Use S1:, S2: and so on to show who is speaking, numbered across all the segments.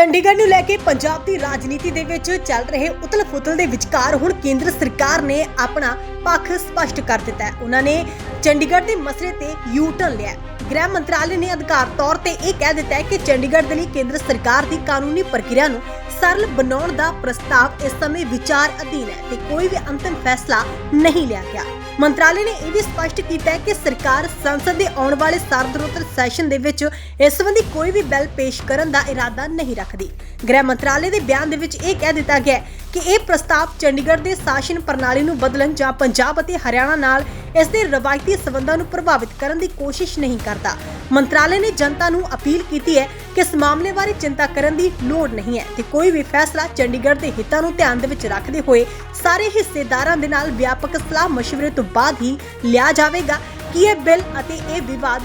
S1: ਚੰਡੀਗੜ੍ਹ ਨੂੰ ਲੈ ਕੇ ਪੰਜਾਬ ਦੀ ਰਾਜਨੀਤੀ ਦੇ ਵਿੱਚ ਚੱਲ ਰਹੇ ਉਤਲ-ਫੁਤਲ ਦੇ ਵਿਚਕਾਰ ਹੁਣ ਕੇਂਦਰ ਸਰਕਾਰ ਨੇ ਆਪਣਾ ਪੱਖ ਸਪਸ਼ਟ ਕਰ ਦਿੱਤਾ ਹੈ। ਉਹਨਾਂ ਨੇ ਚੰਡੀਗੜ੍ਹ ਦੇ ਮਸਲੇ ਤੇ ਯੂ ਟਰਨ ਲਿਆ ਗ੍ਰਹਿ ਮੰਤਰਾਲੇ ਨੇ ਅਧਿਕਾਰ ਤੌਰ ਤੇ ਇਹ ਕਹਿ ਦਿੱਤਾ ਹੈ ਕਿ ਚੰਡੀਗੜ੍ਹ ਦੇ ਲਈ ਕੇਂਦਰ ਸਰਕਾਰ ਦੀ ਕਾਨੂੰਨੀ ਪ੍ਰਕਿਰਿਆ ਨੂੰ ਸਰਲ ਬਣਾਉਣ ਦਾ ਪ੍ਰਸਤਾਵ ਇਸ ਸਮੇਂ ਵਿਚਾਰ ਅਧੀਨ ਹੈ ਤੇ ਕੋਈ ਵੀ ਅੰਤਿਮ ਫੈਸਲਾ ਨਹੀਂ ਲਿਆ ਗਿਆ। ਮੰਤਰਾਲੇ ਨੇ ਇਹ ਵੀ ਸਪਸ਼ਟ ਕੀਤਾ ਹੈ ਕਿ ਸਰਕਾਰ ਸੰਸਦ ਦੇ ਆਉਣ ਵਾਲੇ ਸਰਦਰੋਤਰ ਸੈਸ਼ਨ ਦੇ ਵਿੱਚ ਇਸ ਸੰਬੰਧੀ ਕੋਈ ਵੀ ਬਿੱਲ ਪੇਸ਼ ਕਰਨ ਦਾ ਇਰਾਦਾ ਨਹੀਂ ਰੱਖਦੀ। ਗ੍ਰਹਿ ਮੰਤਰਾਲੇ ਦੇ ਬਿਆਨ ਦੇ ਵਿੱਚ ਇਹ ਕਹਿ ਦਿੱਤਾ ਗਿਆ ਹੈ ਕਿ ਇਹ ਪ੍ਰਸਤਾਵ ਚੰਡੀਗੜ੍ਹ ਦੇ ਸ਼ਾਸਨ ਪ੍ਰਣਾਲੀ ਨੂੰ ਬਦਲਣ ਜਾਂ ਪੰਜਾਬ ਅਤੇ ਹਰਿਆਣਾ ਨਾਲ ਇਸ ਦੇ ਰਵਾਇਤੀ ਸਬੰਧਾਂ ਨੂੰ ਪ੍ਰਭਾਵਿਤ ਕਰਨ ਦੀ ਕੋਸ਼ਿਸ਼ ਨਹੀਂ ਕਰਦਾ। ਮੰਤਰਾਲੇ ਨੇ ਜਨਤਾ ਨੂੰ ਅਪੀਲ ਕੀਤੀ ਹੈ ਕਿ ਇਸ ਮਾਮਲੇ ਬਾਰੇ ਚਿੰਤਾ ਕਰਨ ਦੀ ਲੋੜ ਨਹੀਂ ਹੈ ਤੇ ਕੋਈ ਵੀ ਫੈਸਲਾ ਚੰਡੀਗੜ੍ਹ ਦੇ ਹਿੱਤਾਂ ਨੂੰ ਧਿਆਨ ਦੇ ਵਿੱਚ ਰੱਖਦੇ ਹੋਏ ਸਾਰੇ ਹਿੱਸੇਦਾਰਾਂ ਦੇ ਨਾਲ ਵਿਆਪਕ ਸਲਾਹ ਮਸ਼ਵਰੇ ਤੋਂ ਬਾਅਦ ਹੀ ਲਿਆ ਜਾਵੇਗਾ। ਕਿ ਇਹ ਬਿੱਲ ਅਤੇ ਇਹ ਵਿਵਾਦ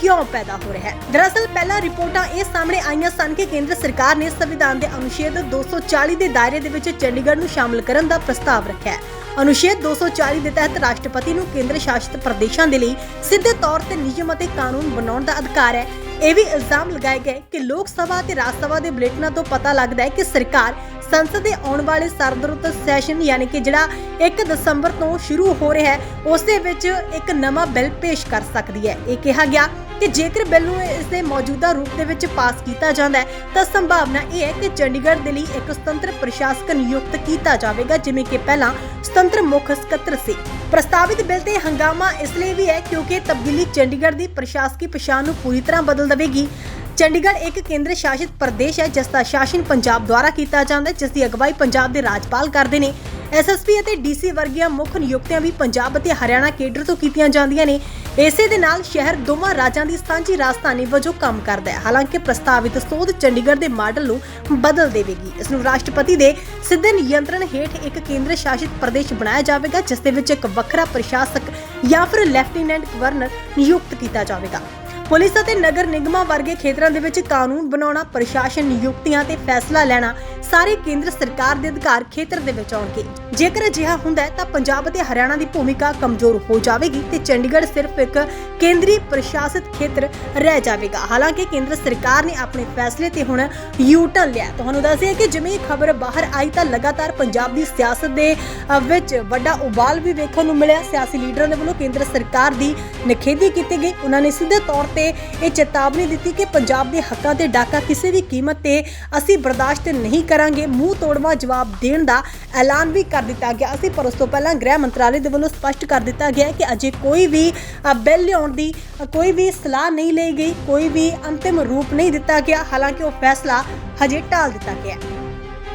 S1: ਕਿਉਂ ਪੈਦਾ ਹੋ ਰਿਹਾ ਹੈ? ਦਰਅਸਲ, ਪਹਿਲਾਂ ਰਿਪੋਰਟਾਂ ਇਹ ਸਾਹਮਣੇ ਆਈਆਂ ਸਨ ਕਿ ਕੇਂਦਰ ਸਰਕਾਰ ਨੇ ਸੰਵਿਧਾਨ ਦੇ ਅਨੁਛੇਦ 240 ਦੇ ਦਾਇਰੇ ਦੇ ਵਿੱਚ ਚੰਡੀਗੜ੍ਹ ਨੂੰ ਸ਼ਾਮਲ ਕਰਨ ਦਾ ਪ੍ਰਸਤਾਵ ਰੱਖਿਆ ਹੈ। ਅਨੁਛੇਦ 240 ਦੇ ਤਹਿਤ ਰਾਸ਼ਟਰਪਤੀ ਨੂੰ ਕੇਂਦਰ ਸ਼ਾਸਿਤ ਪ੍ਰਦੇਸ਼ਾਂ ਦੇ ਲਈ ਸਿੱਧੇ ਤੌਰ ਤੇ ਨਿਯਮ ਅਤੇ ਕਾਨੂੰਨ ਬਣਾਉਣ ਦਾ ਅਧਿਕਾਰ ਹੈ। ਇਹ ਵੀ ਇਲਜ਼ਾਮ ਲਗਾਏ ਗਏ ਕਿ ਲੋਕ ਸਭਾ ਅਤੇ ਰਾਜ ਸਭਾ ਦੇ ਬੁਲੇਟਿਨਾਂ ਤੋਂ ਪਤਾ ਲੱਗਦਾ ਹੈ ਕਿ ਸਰਕਾਰ ਸੰਸਦ ਦੇ ਆਉਣ ਵਾਲੇ ਸਰਦਰੁੱਤ ਸੈਸ਼ਨ ਯਾਨੀ ਕਿ ਜਿਹੜਾ 1 ਦਸੰਬਰ ਤੋਂ ਸ਼ੁਰੂ ਹੋ ਰਿਹਾ ਹੈ, ਉਸ ਦੇ ਵਿੱਚ ਇੱਕ ਨਵਾਂ ਬਿੱਲ ਪੇਸ਼ ਕਰ ਸਕਦੀ ਹੈ। ਇਹ ਕਿਹਾ ਗਿਆ ਕਿ ਜੇਕਰ ਬਿੱਲ ਨੂੰ ਇਸ ਦੇ ਮੌਜੂਦਾ ਰੂਪ ਦੇ ਵਿੱਚ ਪਾਸ ਕੀਤਾ ਜਾਂਦਾ ਹੈ, ਤਾਂ ਸੰਭਾਵਨਾ ਇਹ ਹੈ ਕਿ ਚੰਡੀਗੜ੍ਹ ਦੇ ਲਈ ਇੱਕ ਸੁਤੰਤਰ ਪ੍ਰਸ਼ਾਸਕ ਨਿਯੁਕਤ ਕੀਤਾ ਜਾਵੇਗਾ, ਜਿਵੇਂ ਕਿ ਪਹਿਲਾਂ ਸੁਤੰਤਰ ਮੁੱਖ ਸਕੱਤਰ ਸੀ। ਪ੍ਰਸਤਾਵਿਤ ਬਿੱਲ ਤੇ ਹੰਗਾਮਾ ਇਸ ਲਈ ਵੀ ਹੈ ਕਿਉਂਕਿ ਤਬਦੀਲੀ ਚੰਡੀਗੜ੍ਹ ਦੀ ਪ੍ਰਸ਼ਾਸਕੀ ਪਛਾਣ ਨੂੰ ਪੂਰੀ ਤਰ੍ਹਾਂ ਬਦਲ ਦੇਵੇਗੀ। ਚੰਡੀਗੜ੍ਹ ਇੱਕ ਕੇਂਦਰ ਸ਼ਾਸਿਤ ਪ੍ਰਦੇਸ਼ ਹੈ, ਜਿਸ ਦਾ ਸ਼ਾਸਨ ਪੰਜਾਬ ਦੁਆਰਾ ਕੀਤਾ ਜਾਂਦਾ ਹੈ ਜਿਸ ਦੀ ਅਗਵਾਈ ਪੰਜਾਬ ਦੇ ਰਾਜਪਾਲ ਕਰਦੇ ਨੇ। ਐਸਐਸਪੀ ਅਤੇ ਡੀਸੀ ਵਰਗੀਆਂ ਮੁੱਖ ਨਿਯੁਕਤੀਆਂ ਵੀ ਪੰਜਾਬ ਅਤੇ ਹਰਿਆਣਾ ਕੇਡਰ ਤੋਂ ਕੀਤੀਆਂ ਜਾਂਦੀਆਂ ਨੇ। ਇਸੇ ਦੇ ਨਾਲ ਸ਼ਹਿਰ ਦੋਵਾਂ ਰਾਜਾਂ ਦੀ ਸਾਂਝੀ ਰਾਜਧਾਨੀ ਵਜੋਂ ਕੰਮ ਕਰਦਾ ਹੈ। ਹਾਲਾਂਕਿ ਪ੍ਰਸਤਾਵਿਤ ਸੋਧ ਚੰਡੀਗੜ੍ਹ ਦੇ ਮਾਡਲ ਨੂੰ ਬਦਲ ਦੇਵੇਗੀ। ਇਸ ਨੂੰ ਰਾਸ਼ਟਰਪਤੀ ਦੇ ਸਿੱਧੇ ਨਿਯੰਤਰਣ ਹੇਠ ਇੱਕ ਕੇਂਦਰ ਸ਼ਾਸਿਤ ਪ੍ਰਦੇਸ਼ ਬਣਾਇਆ ਜਾਵੇਗਾ, ਜਿਸ ਦੇ ਵਿੱਚ ਇੱਕ ਵੱਖਰਾ ਪ੍ਰਸ਼ਾਸਕ ਜਾਂ ਫਿਰ ਲੈਫਟੀਨੈਂਟ ਗਵਰਨਰ ਨਿਯੁਕਤ ਕੀਤਾ ਜਾਵੇਗਾ। ਪੁਲਿਸ ਅਤੇ ਨਗਰ ਨਿਗਮਾਂ ਵਰਗੇ ਖੇਤਰਾਂ ਦੇ ਵਿੱਚ ਕਾਨੂੰਨ ਬਣਾਉਣਾ ਪ੍ਰਸ਼ਾਸਨ ਨਿਯੁਕਤੀਆਂ ਤੇ ਫੈਸਲਾ ਲੈਣਾ ਸਾਰੇ ਕੇਂਦਰ ਸਰਕਾਰ ਦੇ ਅਧਿਕਾਰ ਖੇਤਰ ਦੇ ਵਿੱਚ ਆਉਣਗੇ। ਜੇਕਰ ਅਜਿਹਾ ਹੁੰਦਾ ਹੈ ਤਾਂ ਪੰਜਾਬ ਅਤੇ ਹਰਿਆਣਾ ਦੀ ਭੂਮਿਕਾ ਕਮਜ਼ੋਰ ਹੋ ਜਾਵੇਗੀ ਤੇ ਚੰਡੀਗੜ੍ਹ ਸਿਰਫ ਇੱਕ ਕੇਂਦਰੀ ਪ੍ਰਸ਼ਾਸਿਤ ਖੇਤਰ ਰਹਿ ਜਾਵੇਗਾ। ਹਾਲਾਂਕਿ ਕੇਂਦਰ ਸਰਕਾਰ ਨੇ ਆਪਣੇ ਫੈਸਲੇ ਤੇ ਹੁਣ ਯੂ ਟਰਨ ਲਿਆ ਤੁਹਾਨੂੰ ਦੱਸਿਆ ਕਿ ਜਿਵੇਂ ਖਬਰ ਬਾਹਰ ਆਈ ਤਾਂ ਲਗਾਤਾਰ ਪੰਜਾਬ ਦੀ ਸਿਆਸਤ ਦੇ ਅ, ਵਿੱਚ ਵੱਡਾ ਉਬਾਲ ਵੀ ਵੇਖਣ ਨੂੰ ਮਿਲਿਆ। ਸਿਆਸੀ ਲੀਡਰਾਂ ਦੇ ਵੱਲੋਂ ਕੇਂਦਰ ਸਰਕਾਰ ਦੀ ਨਿਖੇਧੀ ਕੀਤੀ ਗਈ। ਉਹਨਾਂ ਨੇ ਸਿੱਧੇ ਤੌਰ ਤੇ ਇਹ ਚੇਤਾਵਨੀ ਦਿੱਤੀ ਕਿ ਪੰਜਾਬ ਦੇ ਹੱਕਾਂ ਤੇ ਡਾਕਾ ਕਿਸੇ ਵੀ ਕੀਮਤ ਤੇ ਅਸੀਂ ਬਰਦਾਸ਼ਤ ਨਹੀਂ ਕਰਾਂਗੇ। ਮੂੰਹ ਤੋੜਵਾ ਜਵਾਬ ਦੇਣ ਦਾ ਐਲਾਨ ਵੀ ਕਰ ਦਿੱਤਾ ਗਿਆ ਸੀ, ਪਰ ਉਸ ਤੋਂ ਪਹਿਲਾਂ ਗ੍ਰਹਿ ਮੰਤਰਾਲੇ ਦੇ ਵੱਲੋਂ ਸਪਸ਼ਟ ਕਰ ਦਿੱਤਾ ਗਿਆ ਕਿ ਅਜੇ ਕੋਈ ਵੀ ਬਿੱਲ ਲਿਆਉਣ ਦੀ ਕੋਈ ਵੀ ਸਲਾਹ ਨਹੀਂ ਲਈ ਗਈ, ਕੋਈ ਵੀ ਅੰਤਿਮ ਰੂਪ ਨਹੀਂ ਦਿੱਤਾ ਗਿਆ। ਹਾਲਾਂਕਿ ਉਹ ਫੈਸਲਾ ਹਜੇ ਟਾਲ ਦਿੱਤਾ ਗਿਆ ਹੈ।